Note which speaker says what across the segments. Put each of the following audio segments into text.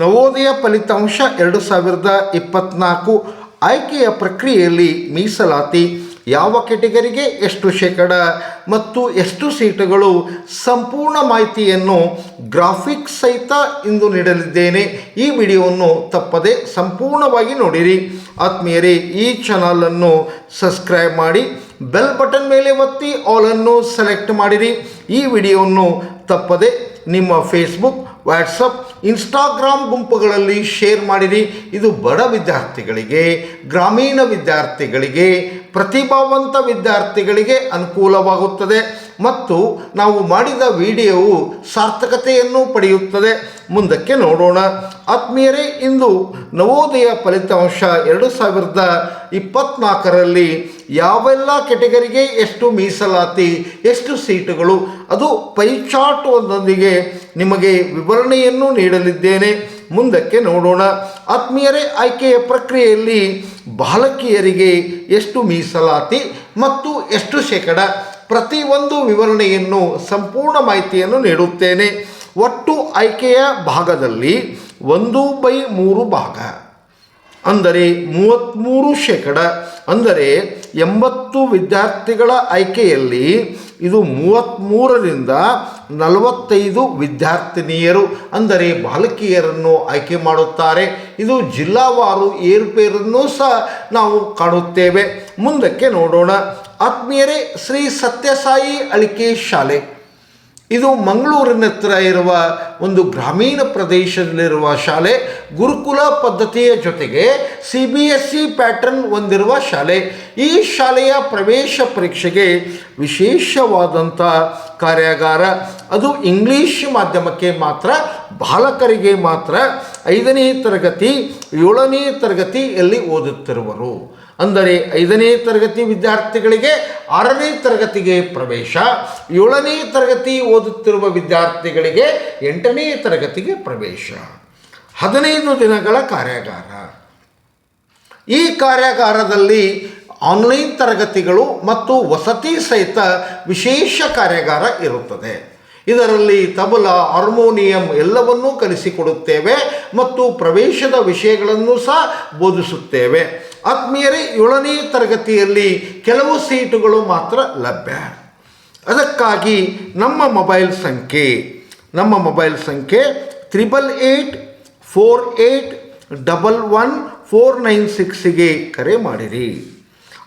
Speaker 1: ನವೋದಯ ಫಲಿತಾಂಶ ಎರಡು ಸಾವಿರದ ಇಪ್ಪತ್ನಾಲ್ಕು ಆಯ್ಕೆಯ ಪ್ರಕ್ರಿಯೆಯಲ್ಲಿ ಮೀಸಲಾತಿ. ಯಾವ ಕೆಟಗರಿಗೆ ಎಷ್ಟು ಶೇಕಡ ಮತ್ತು ಎಷ್ಟು ಸೀಟುಗಳು? ಸಂಪೂರ್ಣ ಮಾಹಿತಿಯನ್ನು ಗ್ರಾಫಿಕ್ಸ್ ಸಹಿತ ಇಂದು ನೀಡಲಿದ್ದೇನೆ. ಈ ವಿಡಿಯೋವನ್ನು ತಪ್ಪದೆ ಸಂಪೂರ್ಣವಾಗಿ ನೋಡಿರಿ. ಆತ್ಮೀಯರೇ, ಈ ಚಾನಲನ್ನು ಸಬ್ಸ್ಕ್ರೈಬ್ ಮಾಡಿ, ಬೆಲ್ ಬಟನ್ ಮೇಲೆ ಒತ್ತಿ ಆಲನ್ನು ಸೆಲೆಕ್ಟ್ ಮಾಡಿರಿ. ಈ ವಿಡಿಯೋವನ್ನು ತಪ್ಪದೆ ನಿಮ್ಮ ಫೇಸ್ಬುಕ್ ವಾಟ್ಸಪ್ ಇನ್ಸ್ಟಾಗ್ರಾಮ್ ಗುಂಪುಗಳಲ್ಲಿ ಶೇರ್ ಮಾಡಿರಿ. ಇದು ಬಡ ವಿದ್ಯಾರ್ಥಿಗಳಿಗೆ ಗ್ರಾಮೀಣ ವಿದ್ಯಾರ್ಥಿಗಳಿಗೆ ಪ್ರತಿಭಾವಂತ ವಿದ್ಯಾರ್ಥಿಗಳಿಗೆ ಅನುಕೂಲವಾಗುತ್ತದೆ ಮತ್ತು ನಾವು ಮಾಡಿದ ವಿಡಿಯೋವು ಸಾರ್ಥಕತೆಯನ್ನು ಪಡೆಯುತ್ತದೆ. ಮುಂದಕ್ಕೆ ನೋಡೋಣ. ಆತ್ಮೀಯರೇ, ಇಂದು ನವೋದಯ ಫಲಿತಾಂಶ ಎರಡು ಸಾವಿರದ ಇಪ್ಪತ್ನಾಲ್ಕರಲ್ಲಿ ಯಾವೆಲ್ಲ ಕೆಟಗರಿಗೆ ಎಷ್ಟು ಮೀಸಲಾತಿ, ಎಷ್ಟು ಸೀಟುಗಳು, ಅದು ಪೈಚಾಟ್ ಒಂದೊಂದಿಗೆ ನಿಮಗೆ ವಿವರಣೆಯನ್ನು ನೀಡಲಿದ್ದೇನೆ. ಮುಂದಕ್ಕೆ ನೋಡೋಣ. ಆತ್ಮೀಯರೇ, ಆಯ್ಕೆಯ ಪ್ರಕ್ರಿಯೆಯಲ್ಲಿ ಬಾಲಕಿಯರಿಗೆ ಎಷ್ಟು ಮೀಸಲಾತಿ ಮತ್ತು ಎಷ್ಟು ಶೇಕಡ? ಪ್ರತಿಯೊಂದು ವಿವರಣೆಯನ್ನು ಸಂಪೂರ್ಣ ಮಾಹಿತಿಯನ್ನು ನೀಡುತ್ತೇನೆ. ಒಟ್ಟು ಆಯ್ಕೆಯ ಭಾಗದಲ್ಲಿ ಒಂದು ಬೈ ಮೂರು ಭಾಗ. ಅಂದರೆ ಮೂವತ್ತ್ಮೂರು ಶೇಕಡ. ಅಂದರೆ ಎಂಬತ್ತು ವಿದ್ಯಾರ್ಥಿಗಳ ಆಯ್ಕೆಯಲ್ಲಿ ಇದು ಮೂವತ್ತ್ಮೂರರಿಂದ ನಲವತ್ತೈದು ವಿದ್ಯಾರ್ಥಿನಿಯರು ಅಂದರೆ ಬಾಲಕಿಯರನ್ನು ಆಯ್ಕೆ ಮಾಡುತ್ತಾರೆ. ಇದು ಜಿಲ್ಲಾವಾರು ಏರುಪೇರನ್ನು ಸಹ ನಾವು ಕಾಣುತ್ತೇವೆ. ಮುಂದಕ್ಕೆ ನೋಡೋಣ. ಆತ್ಮೀಯರೇ, ಶ್ರೀ ಸತ್ಯಸಾಯಿ ಅಳಿಕೆ ಶಾಲೆ. ಇದು ಮಂಗಳೂರಿನ ಹತ್ರ ಇರುವ ಒಂದು ಗ್ರಾಮೀಣ ಪ್ರದೇಶದಲ್ಲಿರುವ ಶಾಲೆ ಗುರುಕುಲ ಪದ್ಧತಿಯ ಜೊತೆಗೆ C B S C pattern ಹೊಂದಿರುವ ಶಾಲೆ. ಈ ಶಾಲೆಯ ಪ್ರವೇಶ ಪರೀಕ್ಷೆಗೆ ವಿಶೇಷವಾದಂಥ ಕಾರ್ಯಾಗಾರ. ಅದು ಇಂಗ್ಲೀಷ್ ಮಾಧ್ಯಮಕ್ಕೆ ಮಾತ್ರ, ಬಾಲಕರಿಗೆ ಮಾತ್ರ. ಐದನೇ ತರಗತಿ, ಏಳನೇ ತರಗತಿಯಲ್ಲಿ ಓದುತ್ತಿರುವರು. ಅಂದರೆ ಐದನೇ ತರಗತಿ ವಿದ್ಯಾರ್ಥಿಗಳಿಗೆ ಆರನೇ ತರಗತಿಗೆ ಪ್ರವೇಶ, ಏಳನೇ ತರಗತಿ ಓದುತ್ತಿರುವ ವಿದ್ಯಾರ್ಥಿಗಳಿಗೆ ಎಂಟನೇ ತರಗತಿಗೆ ಪ್ರವೇಶ. ಹದಿನೈದು ದಿನಗಳ ಕಾರ್ಯಾಗಾರ. ಈ ಕಾರ್ಯಾಗಾರದಲ್ಲಿ ಆನ್ಲೈನ್ ತರಗತಿಗಳು ಮತ್ತು ವಸತಿ ಸಹಿತ ವಿಶೇಷ ಕಾರ್ಯಾಗಾರ ಇರುತ್ತದೆ. ಇದರಲ್ಲಿ ತಬಲ, ಹಾರ್ಮೋನಿಯಂ ಎಲ್ಲವನ್ನೂ ಕಲಿಸಿಕೊಡುತ್ತೇವೆ. ಮತ್ತು ಪ್ರವೇಶದ ವಿಷಯಗಳನ್ನು ಸಹ ಬೋಧಿಸುತ್ತೇವೆ. ಆತ್ಮೀಯರೇ, ಏಳನೇ ತರಗತಿಯಲ್ಲಿ ಕೆಲವು ಸೀಟುಗಳು ಮಾತ್ರ ಲಭ್ಯ. ಅದಕ್ಕಾಗಿ ನಮ್ಮ ಮೊಬೈಲ್ ಸಂಖ್ಯೆ, ನಮ್ಮ ಮೊಬೈಲ್ ಸಂಖ್ಯೆ triple eight four eight double one four nine ಸಿಕ್ಸಿಗೆ ಕರೆ ಮಾಡಿರಿ.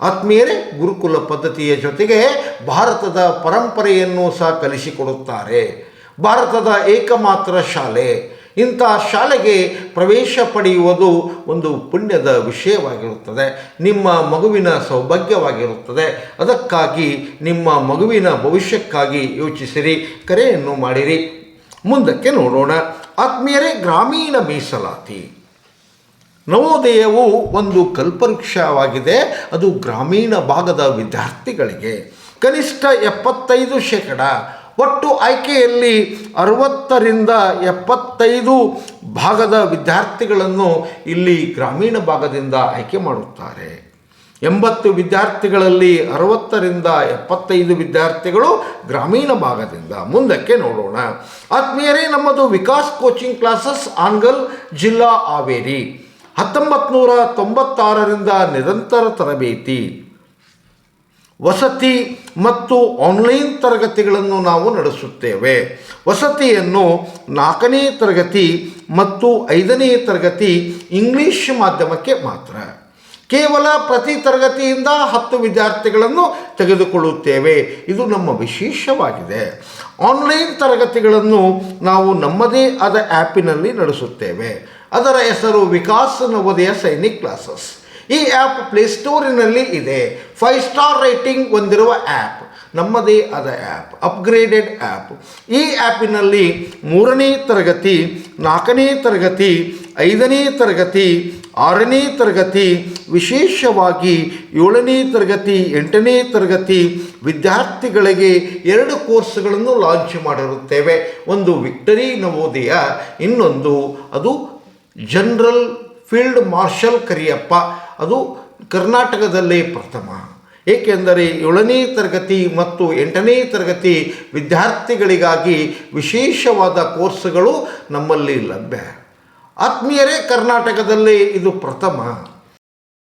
Speaker 1: ಆತ್ಮೀಯರೇ, ಗುರುಕುಲ ಪದ್ಧತಿಯ ಜೊತೆಗೆ ಭಾರತದ ಪರಂಪರೆಯನ್ನು ಸಹ ಕಲಿಸಿಕೊಡುತ್ತಾರೆ. ಭಾರತದ ಏಕಮಾತ್ರ ಶಾಲೆ ಇಂಥ ಶಾಲೆಗೆ ಪ್ರವೇಶ ಪಡೆಯುವುದು ಒಂದು ಪುಣ್ಯದ ವಿಷಯವಾಗಿರುತ್ತದೆ. ನಿಮ್ಮ ಮಗುವಿನ ಸೌಭಾಗ್ಯವಾಗಿರುತ್ತದೆ. ಅದಕ್ಕಾಗಿ ನಿಮ್ಮ ಮಗುವಿನ ಭವಿಷ್ಯಕ್ಕಾಗಿ ಯೋಚಿಸಿರಿ, ಕರೆಯನ್ನು ಮಾಡಿರಿ. ಮುಂದಕ್ಕೆ ನೋಡೋಣ. ಆತ್ಮೀಯರೇ, ಗ್ರಾಮೀಣ ಮೀಸಲಾತಿ. ನವೋದಯವು ಒಂದು ಕಲ್ಪವೃಕ್ಷವಾಗಿದೆ. ಅದು ಗ್ರಾಮೀಣ ಭಾಗದ ವಿದ್ಯಾರ್ಥಿಗಳಿಗೆ. ಕನಿಷ್ಠ ಎಪ್ಪತ್ತೈದು ಶೇಕಡ ಒಟ್ಟು ಆಯ್ಕೆಯಲ್ಲಿ ಅರವತ್ತರಿಂದ ಎಪ್ಪತ್ತೈದು ಭಾಗದ ವಿದ್ಯಾರ್ಥಿಗಳನ್ನು ಇಲ್ಲಿ ಗ್ರಾಮೀಣ ಭಾಗದಿಂದ ಆಯ್ಕೆ ಮಾಡುತ್ತಾರೆ. ಎಂಬತ್ತು ವಿದ್ಯಾರ್ಥಿಗಳಲ್ಲಿ ಅರವತ್ತರಿಂದ ಎಪ್ಪತ್ತೈದು ವಿದ್ಯಾರ್ಥಿಗಳು ಗ್ರಾಮೀಣ ಭಾಗದಿಂದ. ಮುಂದಕ್ಕೆ ನೋಡೋಣ. ಆತ್ಮೀಯರೇ, ನಮ್ಮದು ವಿಕಾಸ್ ಕೋಚಿಂಗ್ ಕ್ಲಾಸಸ್ ಆನ್ಗಲ್ ಜಿಲ್ಲಾ ಹಾವೇರಿ. ಹತ್ತೊಂಬತ್ತು ನೂರ ತೊಂಬತ್ತಾರರಿಂದ ನಿರಂತರ ತರಬೇತಿ. ವಸತಿ ಮತ್ತು ಆನ್ಲೈನ್ ತರಗತಿಗಳನ್ನು ನಾವು ನಡೆಸುತ್ತೇವೆ. ವಸತಿಯನ್ನು ನಾಲ್ಕನೇ ತರಗತಿ ಮತ್ತು ಐದನೇ ತರಗತಿ ಇಂಗ್ಲೀಷ್ ಮಾಧ್ಯಮಕ್ಕೆ ಮಾತ್ರ. ಕೇವಲ ಪ್ರತಿ ತರಗತಿಯಿಂದ ಹತ್ತು ವಿದ್ಯಾರ್ಥಿಗಳನ್ನು ತೆಗೆದುಕೊಳ್ಳುತ್ತೇವೆ. ಇದು ನಮ್ಮ ವಿಶೇಷವಾಗಿದೆ. ಆನ್ಲೈನ್ ತರಗತಿಗಳನ್ನು ನಾವು ನಮ್ಮದೇ ಆದ ಆ್ಯಪಿನಲ್ಲಿ ನಡೆಸುತ್ತೇವೆ. ಅದರ ಹೆಸರು ವಿಕಾಸ್ ನವೋದಯ ಸೈನಿಕ್ ಕ್ಲಾಸಸ್. ಈ ಆ್ಯಪ್ ಪ್ಲೇಸ್ಟೋರಿನಲ್ಲಿ ಇದೆ. ಫೈವ್ ಸ್ಟಾರ್ ರೇಟಿಂಗ್ ಹೊಂದಿರುವ ಆ್ಯಪ್ ನಮ್ಮದೇ ಆದ ಆ್ಯಪ್ ಅಪ್ಗ್ರೇಡೆಡ್ ಆ್ಯಪ್ ಈ ಆ್ಯಪಿನಲ್ಲಿ ಮೂರನೇ ತರಗತಿ, ನಾಲ್ಕನೇ ತರಗತಿ, ಐದನೇ ತರಗತಿ, ಆರನೇ ತರಗತಿ, ವಿಶೇಷವಾಗಿ ಏಳನೇ ತರಗತಿ, ಎಂಟನೇ ತರಗತಿ ವಿದ್ಯಾರ್ಥಿಗಳಿಗೆ ಎರಡು ಕೋರ್ಸ್ಗಳನ್ನು ಲಾಂಚ್ ಮಾಡಿರುತ್ತೇವೆ. ಒಂದು ವಿಕ್ಟರಿ ನವೋದಯ, ಇನ್ನೊಂದು ಅದು ಜನರಲ್ ಫೀಲ್ಡ್ ಮಾರ್ಷಲ್ ಕರಿಯಪ್ಪ. ಅದು ಕರ್ನಾಟಕದಲ್ಲೇ ಪ್ರಥಮ. ಏಕೆಂದರೆ ಏಳನೇ ತರಗತಿ ಮತ್ತು ಎಂಟನೇ ತರಗತಿ ವಿದ್ಯಾರ್ಥಿಗಳಿಗಾಗಿ ವಿಶೇಷವಾದ ಕೋರ್ಸ್ಗಳು ನಮ್ಮಲ್ಲಿ ಲಭ್ಯ. ಆತ್ಮೀಯರೇ, ಕರ್ನಾಟಕದಲ್ಲಿ ಇದು ಪ್ರಥಮ.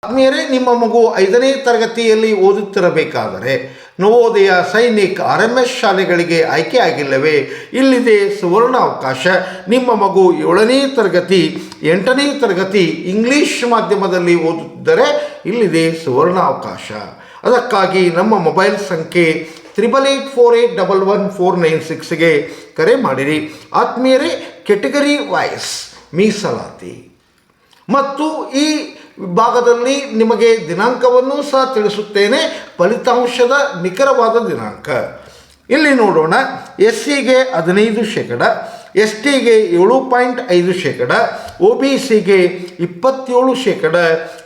Speaker 1: ಆತ್ಮೀಯರೇ, ನಿಮ್ಮ ಮಗು ಐದನೇ ತರಗತಿಯಲ್ಲಿ ಓದುತ್ತಿರಬೇಕಾದರೆ Navodaya Sainik R M S ಶಾಲೆಗಳಿಗೆ ಆಯ್ಕೆಯಾಗಿಲ್ಲವೇ? ಇಲ್ಲಿದೆ ಸುವರ್ಣ ಅವಕಾಶ ನಿಮ್ಮ ಮಗು ಏಳನೇ ತರಗತಿ, ಎಂಟನೇ ತರಗತಿ ಇಂಗ್ಲಿಷ್ ಮಾಧ್ಯಮದಲ್ಲಿ ಓದುತ್ತಿದ್ದರೆ ಇಲ್ಲಿದೆ ಸುವರ್ಣ ಅವಕಾಶ ಅದಕ್ಕಾಗಿ ನಮ್ಮ ಮೊಬೈಲ್ ಸಂಖ್ಯೆ triple eight four eight double one four nine ಸಿಕ್ಸ್ಗೆ ಕರೆ ಮಾಡಿರಿ. ಆತ್ಮೀಯರೇ, ಕೆಟಗರಿ ವಾಯ್ಸ್ ಮೀಸಲಾತಿ. ಮತ್ತು ಈ ಭಾಗದಲ್ಲಿ ನಿಮಗೆ ದಿನಾಂಕವನ್ನು ಸಹ ತಿಳಿಸುತ್ತೇನೆ. ಫಲಿತಾಂಶದ ನಿಖರವಾದ ದಿನಾಂಕ. ಇಲ್ಲಿ ನೋಡೋಣ. ಎಸ್ ಸಿಗೆ ಹದಿನೈದು ಶೇಕಡ ಎಸ್ ಟಿಗೆ ಏಳು ಪಾಯಿಂಟ್ ಐದು ಶೇಕಡ ಒ ಬಿ ಸಿಗೆ ಇಪ್ಪತ್ತೇಳು ಶೇಕಡ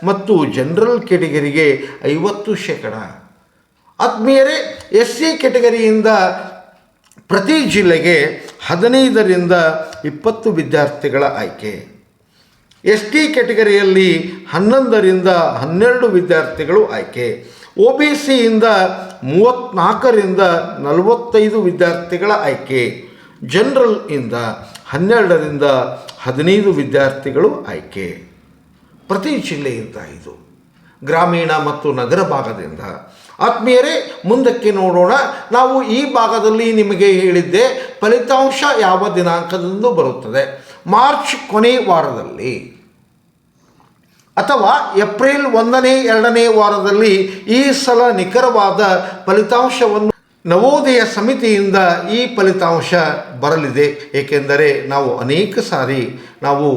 Speaker 1: ಮತ್ತು ಜನರಲ್ ಕೆಟಗರಿಗೆ ಐವತ್ತು ಶೇಕಡ. ಆತ್ಮೀಯರೇ ಎಸ್ ಸಿ ಕೆಟಗರಿಯಿಂದ ಪ್ರತಿ ಜಿಲ್ಲೆಗೆ ಹದಿನೈದರಿಂದ ಇಪ್ಪತ್ತು ವಿದ್ಯಾರ್ಥಿಗಳ ಆಯ್ಕೆ. ಎಸ್ ಟಿ ಕೆಟಗರಿಯಲ್ಲಿ ಹನ್ನೊಂದರಿಂದ ಹನ್ನೆರಡು ವಿದ್ಯಾರ್ಥಿಗಳು ಆಯ್ಕೆ. ಒ ಬಿ ಸಿಯಿಂದ ಮೂವತ್ತ್ನಾಲ್ಕರಿಂದ ನಲವತ್ತೈದು ವಿದ್ಯಾರ್ಥಿಗಳ ಆಯ್ಕೆ. ಜನರಲ್ ಇಂದ ಹನ್ನೆರಡರಿಂದ ಹದಿನೈದು ವಿದ್ಯಾರ್ಥಿಗಳು ಆಯ್ಕೆ. ಪ್ರತಿ ಜಿಲ್ಲೆಯಿಂದ ಇದು. ಗ್ರಾಮೀಣ ಮತ್ತು ನಗರ ಭಾಗದಿಂದ. ಆತ್ಮೀಯರೇ, ಮುಂದಕ್ಕೆ ನೋಡೋಣ. ನಾವು ಈ ಭಾಗದಲ್ಲಿ ನಿಮಗೆ ಹೇಳಿದ್ದೆ ಫಲಿತಾಂಶ ಯಾವ ದಿನಾಂಕದಂದು ಬರುತ್ತದೆ. ಮಾರ್ಚ್ ಕೊನೆ ವಾರದಲ್ಲಿ ಅಥವಾ ಏಪ್ರಿಲ್ ಒಂದನೇ, ಎರಡನೇ ವಾರದಲ್ಲಿ ಈ ಸಲ ನಿಖರವಾದ ಫಲಿತಾಂಶವನ್ನು ನವೋದಯ ಸಮಿತಿಯಿಂದ ಈ ಫಲಿತಾಂಶ ಬರಲಿದೆ. ಏಕೆಂದರೆ ನಾವು ಅನೇಕ ಸಾರಿ ನಾವು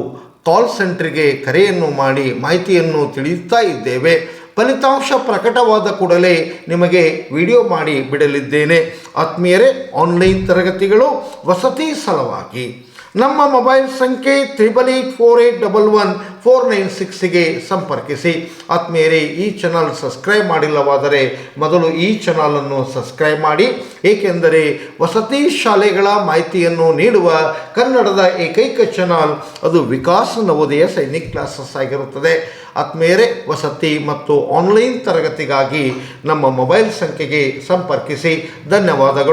Speaker 1: ಕಾಲ್ ಸೆಂಟ್ರಿಗೆ ಕರೆಯನ್ನು ಮಾಡಿ ಮಾಹಿತಿಯನ್ನು ತಿಳಿಯುತ್ತಾ ಇದ್ದೇವೆ. ಫಲಿತಾಂಶ ಪ್ರಕಟವಾದ ಕೂಡಲೇ ನಿಮಗೆ ವಿಡಿಯೋ ಮಾಡಿ ಬಿಡಲಿದ್ದೇನೆ. ಆತ್ಮೀಯರೇ ಆನ್ಲೈನ್ ತರಗತಿಗಳು ವಸತಿ ಸಲುವಾಗಿ. ನಮ್ಮ ಮೊಬೈಲ್ ಸಂಖ್ಯೆ triple eight four eight double one four nine ಸಿಕ್ಸ್ಗೆ ಸಂಪರ್ಕಿಸಿ. ಆತ್ಮೀಯರೇ, ಈ ಚಾನಲ್ ಸಬ್ಸ್ಕ್ರೈಬ್ ಮಾಡಿಲ್ಲವಾದರೆ ಮೊದಲು ಈ ಚಾನಲನ್ನು ಸಬ್ಸ್ಕ್ರೈಬ್ ಮಾಡಿ. ಏಕೆಂದರೆ ವಸತಿ ಶಾಲೆಗಳ ಮಾಹಿತಿಯನ್ನು ನೀಡುವ ಕನ್ನಡದ ಏಕೈಕ ಚಾನಲ್ ಅದು ವಿಕಾಸ್ ನವೋದಯ ಸೈನಿಕ್ ಕ್ಲಾಸಸ್ ಆಗಿರುತ್ತದೆ. ಆತ್ಮೀಯರೇ, ವಸತಿ ಮತ್ತು ಆನ್ಲೈನ್ ತರಗತಿಗಾಗಿ ನಮ್ಮ ಮೊಬೈಲ್ ಸಂಖ್ಯೆಗೆ ಸಂಪರ್ಕಿಸಿ. ಧನ್ಯವಾದಗಳು.